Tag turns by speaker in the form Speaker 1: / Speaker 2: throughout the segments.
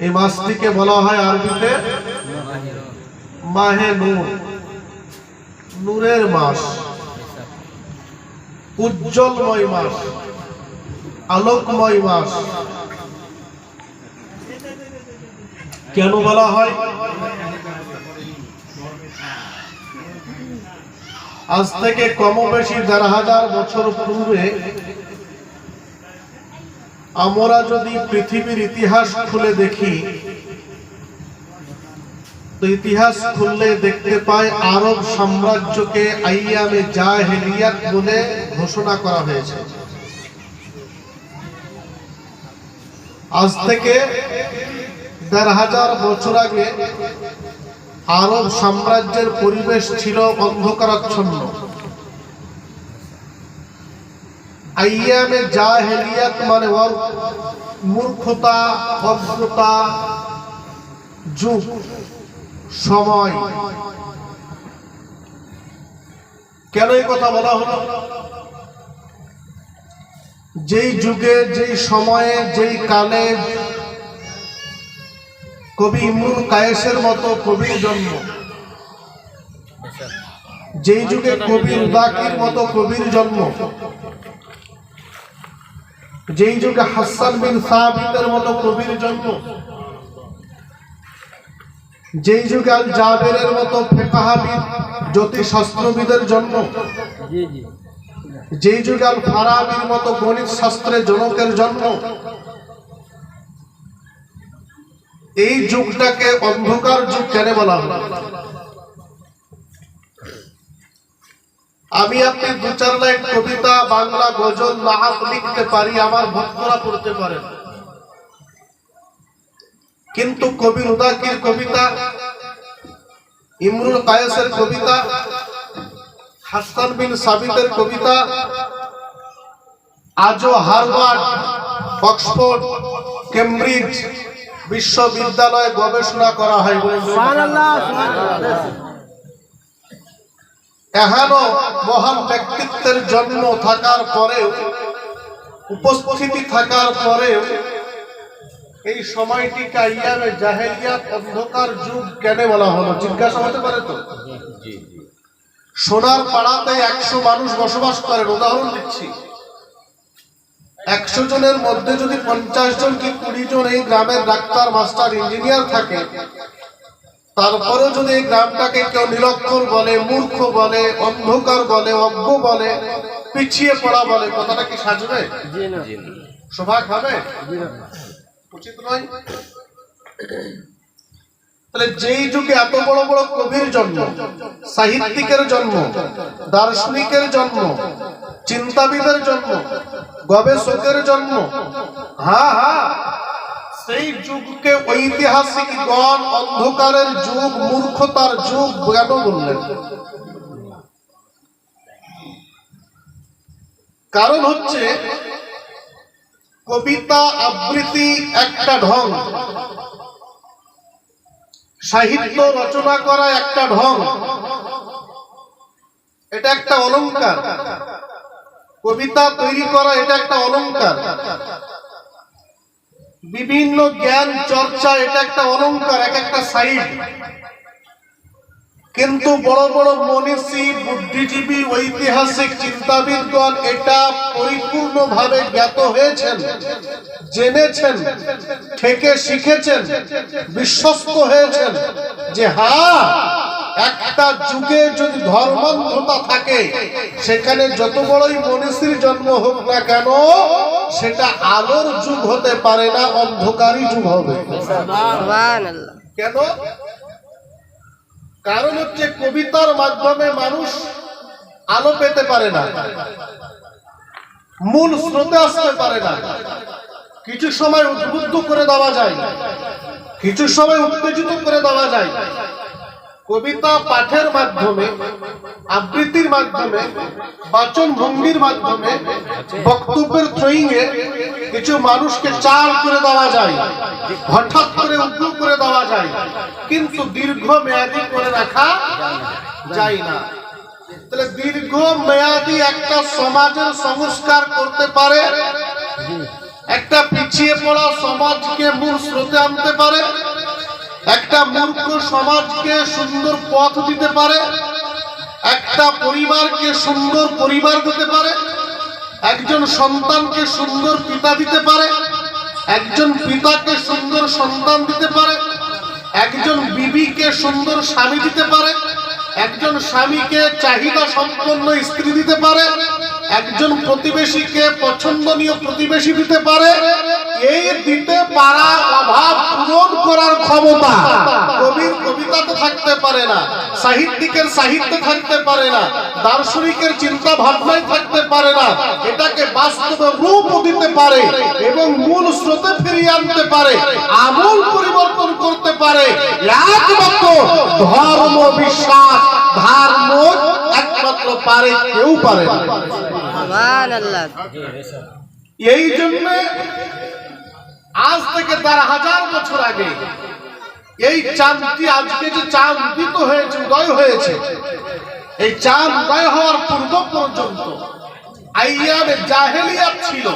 Speaker 1: এই মাসটিকে বলা হয় আরবিতে মাহে নূর। নূরের মাস। উজ্জ্বলময় মাস। আলোকময় মাস। কেন বলা হয়? আজ থেকে কম বেশি হাজার বছর পূর্বে আমরা যদি পৃথিবীর ইতিহাস খুলে দেখি ইতিহাস খুললে দেখতে পাই আরব সাম্রাজ্যকে আইয়ামে জাহেলিয়াত বলে ঘোষণা করা হয়েছে। আজ থেকে দেড় হাজার বছর আগে আরব সাম্রাজ্যের পরিবেশ ছিল অন্ধকারাচ্ছন্ন। আইয়ামে জাহেলিয়াত মানে ওর মূর্খতা অজ্ঞতা যুগ, সময়। কেন এই কথা বলা হলো? যেই যুগে, যেই সময়ে, যেই কালে কবি ইমরুল কায়েসের মতো কবির জন্ম, যেই যুগে কবি উদাকির মতো কবির জন্ম যেই যুগে হাসান বিন সাহাবিদের মতো কবির জন্ম যেই যুগে আল জাবেরের মতো ফেকাহাবিদ জ্যোতিষশাস্ত্রবিদের জন্ম যেই যুগে আল ফারাবির মতো গণিত শাস্ত্রে জনকের জন্ম এই যুগটাকে অন্ধকার যুগ কেন বলা হয় আমি আপনি দু চার লাইন কবিতা, বাংলা, গজল নাহাত লিখতে পারি, আমার ভক্তরা পড়তে পারেন কিন্তু কবির উদাকির কবিতা, ইমরুল কায়েসের কবিতা, হাসান বিন সাবিতের কবিতা, আজও হারভার্ড, অক্সফোর্ড, কেমব্রিজ বিশ্ববিদ্যালয়ে গবেষণা করা হয়। এহেন মহান ব্যক্তিত্বের জন্ম থাকার পরেও উপস্থিতি থাকার পরেও এই সময়টিকে আইয়ামে জাহেলিয়াত অন্ধকার যুগ কেন বলা হলো? জিজ্ঞাসা হতে পারে তো? সোনার পাড়াতে একশো মানুষ বসবাস করেন উদাহরণ দিচ্ছি। একশো জনের মধ্যে যদি পঞ্চাশ জন কি কুড়ি জন এই গ্রামের ডাক্তার মাস্টার ইঞ্জিনিয়ার থাকে তারপরেও যদি এই গ্রামটাকে কেউ নিরক্ষর বলে মূর্খ বলে অন্ধকার বলে অজ্ঞ বলে পিছিয়ে পড়া বলে কথাটা কি সাজবে?
Speaker 2: জি না।
Speaker 1: উচিত নয়। তাহলে যেই যুগে এত বড় বড় কবির জন্ম সাহিত্যিকের জন্ম দার্শনিকের জন্ম চিন্তাবিদের জন্ম গবেষকের জন্ম হ্যাঁ হ্যাঁ সেই যুগকে ঐতিহাসিক গণ অন্ধকারের যুগ, মূর্খতার যুগ কেন বললেন? কারণ হচ্ছে, কবিতা আবৃত্তি একটা ঢং, সাহিত্য রচনা করা একটা ঢং, এটা একটা অলঙ্কার কবিতা তৈরি করা এটা একটা অলংকার। বিভিন্ন জ্ঞান, চর্চা, এটা একটা অলংকার, এক একটা সাইড। কিন্তু বড় বড় মনীষী, বুদ্ধিজীবী, ঐতিহাসিক চিন্তাবিদগণ এটা পরিপূর্ণভাবে জ্ঞাত হয়েছেন, জেনেছেন, থেকে শিখেছেন, বিশ্বস্ত হয়েছেন যে হ্যাঁ একটা যুগে যদি ধর্মান্ধতা থাকে সেখানে যত বড়ই মনীষীর জন্ম হোক না কেন সেটা আলোর যুগ হতে পারে না অন্ধকারই যুগ হবে। কেন? কারণ হচ্ছে কবিতার মাধ্যমে মানুষ আলো পেতে পারে না মূল স্রোতে আসতে পারে না। কিছু সময় উদ্বুদ্ধ করে দেওয়া যায় কিছু সময় উত্তেজিত করে দেওয়া যায় কবিতা পাঠের মাধ্যমে, আবৃত্তির মাধ্যমে বাচন ভঙ্গির মাধ্যমে, বক্তব্যের থ্রোয়িংয়ে কিছু মানুষকে চাল করে দেওয়া যায়, হঠাৎ করে উদ্র করে দেওয়া যায়, কিন্তু দীর্ঘ মেয়াদি করে রাখা যায় না। তাহলে দীর্ঘ মেয়াদি একটা সমাজের সংস্কার করতে পারে, একটা পিছিয়ে পড়া সমাজকে মূল স্রোতে আনতে পারে একটা মূর্খ সমাজকে সুন্দর পথ দিতে পারে, একটা পরিবারকে সুন্দর পরিবার দিতে পারে, একজন সন্তানকে সুন্দর পিতা দিতে পারে, একজন পিতাকে সুন্দর সন্তান দিতে পারে, একজন বিবিকে সুন্দর স্বামী দিতে পারে, একজন স্বামীকে চাহিদা সম্পন্ন স্ত্রী দিতে পারে, একজন প্রতিবেশীকে পছন্দনীয় প্রতিবেশী দিতে পারে এই দিতে পারা অভাব পূরণ করার ক্ষমতা। কবির কবিতাতে থাকতে পারে না সাহিত্যিকের সাহিত্যে থাকতে পারে না দার্শনিকের চিন্তা ভাবনায় থাকতে পারে না এটাকে বাস্তবে রূপ দিতে পারে এবং মূল স্রোতে ফিরিয়ে আনতে পারে আমূল পরিবর্তন করতে পারে। একমাত্র ধর্ম বিশ্বাস ধর্ম একমাত্র পারে কেউ পারে না। এই জন্য আজ থেকে দেড় হাজার বছর আগে এই চাঁদটি আজকে যে চাঁদ উদিত হয়েছে, উদয় হয়েছে, এই চাঁদ উদয় হওয়ার পূর্ব পর্যন্ত ছিল।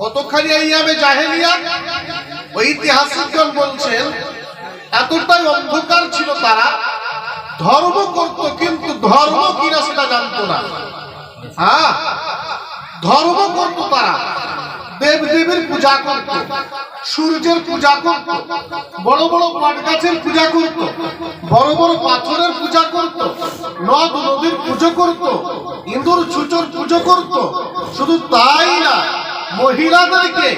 Speaker 1: কতখানি আইয়ামে জাহেলিয়াত? ঐতিহাসিকগণ বলছেন, এতটাই অন্ধকার ছিল তারা, ধর্ম করত, কিন্তু ধর্ম কিনা সেটা জানতো না। হ্যাঁ ধর্ম করত তারা। দেব দেবীর পূজা করত। সূর্যের পূজা করত। বড় বড় বট গাছের পূজা করত। বড় বড় পাথরের পূজা করত। নদ নদীর পুজো করত। ইন্দুর ছুচোর পুজো করত। শুধু তাই না, মহিলাদেরকে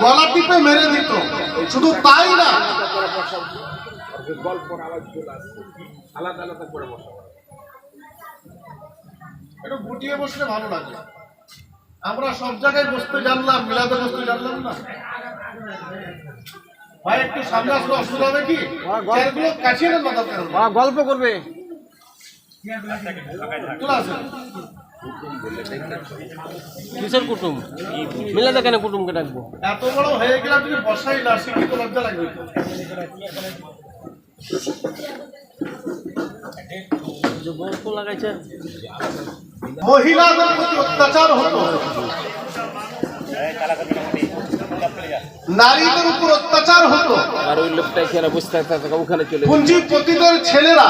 Speaker 1: গলা টিপে মেরে দিত। শুধু তাই না। একটু গুটিয়ে বসলে ভালো লাগে আমরা সব জায়গায় বসতে জানলাম মিলাদে বসতে জানলাম না। ভাই একটু সামনে আসলে অসুবিধা হবে কি? চেয়ারগুলো কাছিয়ে নেন না দরকার হলে।
Speaker 2: ওরা গল্প করবে। কিসের কুটুম? মিলাদে কেন কুটুমকে ডাকবো?
Speaker 1: এত বড় হয়ে গেলাম তুমি বসাই না শিক্ষিত লজ্জা লাগবে?
Speaker 2: গল্প লাগাইছে।
Speaker 1: মহিলাদের প্রতি অত্যাচার হতো। নারীদের উপর অত্যাচার হতো।
Speaker 3: আর ওই লোকটা এখানে বসে থাকতে ওখানে চলে
Speaker 1: ছেলেরা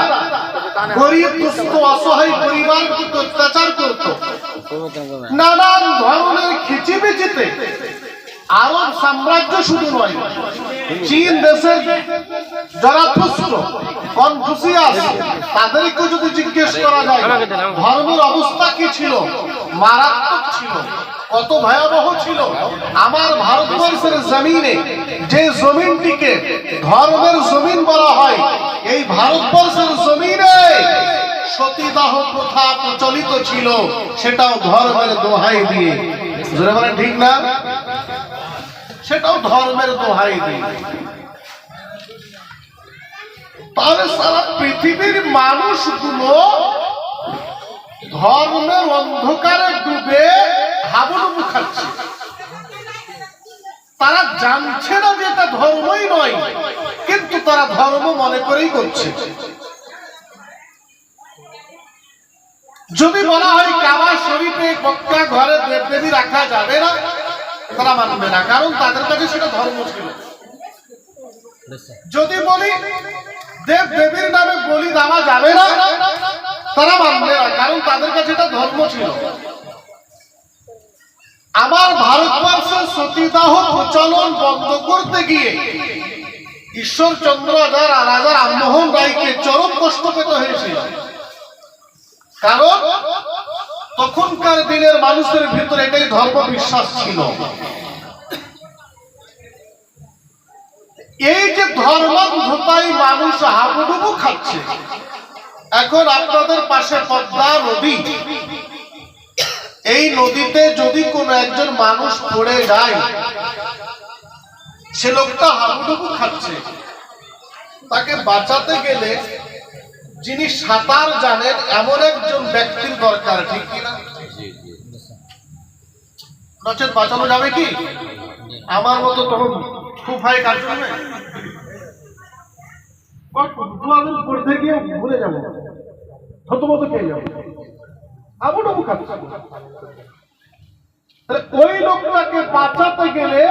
Speaker 1: গরিব দুস্থ অসহায় পরিবার প্রতি অত্যাচার করত। নানান ধরনের খিচিবিচিতে আরব সাম্রাজ্য শুধু নয়, চীন দেশের যারা পুষ্ট কনফুসিয়াস তাদেরকে যদি জিজ্ঞেস করা যায়, ধর্মের অবস্থা কি ছিল? মারাত্মক ছিল, কত ভয়াবহ ছিল। আমার ভারতবর্ষের জমিনে যে জমিনটিকে ধর্মের জমিন বলা হয়, এই ভারতবর্ষের জমিনে সতীদাহ প্রথা প্রচলিত ছিল, সেটাও ধর্মের দোহাই দিয়ে। ঠিক না? সেটাও ধর্মের দোহাই দিয়ে তাহলে সারা পৃথিবীর মানুষগুলো ধর্মের অন্ধকারে ডুবে হাবুডুবু খাচ্ছে তারা জানছে না যে এটা ধর্মই নয়, কিন্তু তারা ধর্ম মনে করেই করছে। যদি বলা হয় কাবা শরীফে মক্কা ঘরে দেবদেবী রাখা যাবে না তারা মানবে না, কারণ তাদের কাছে সেটা ধর্ম ছিল। যদি বলি, দেব দেবীর নামে বলি দেওয়া যাবে না, তারা মানবে না, কারণ তাদের কাছে এটা ধর্ম ছিল। আমার ভারতবর্ষের সতীদাহ প্রচলন বন্ধ করতে গিয়ে ঈশ্বরচন্দ্র রাজা রাজা রামমোহন রায়কে চরম কষ্ট পেতে হয়েছিল। কারণ তখনকার দিনের মানুষের ভিতরে এটাই ধর্ম বিশ্বাস ছিল। এই যে ধর্মান্ধতাই মানুষ হাবুডুবু খাচ্ছে, এখন আপনাদের পাশে পদ্মা নদী। এই নদীতে যদি কোনো একজন মানুষ পড়ে যায়, সে লোকটা হাবুডুবু খাচ্ছে। তাকে বাঁচাতে গেলে যিনি সাঁতার জানেন, এমন একজন ব্যক্তির দরকার, ঠিক কিনা? নচেত বাঁচানো যাবে কি? আমার মতো তখন খুব ভাই কাজ করবে। গিয়ে ভুলে পেয়ে যাব। আবু ওই লোকটাকে বাঁচাতে গেলে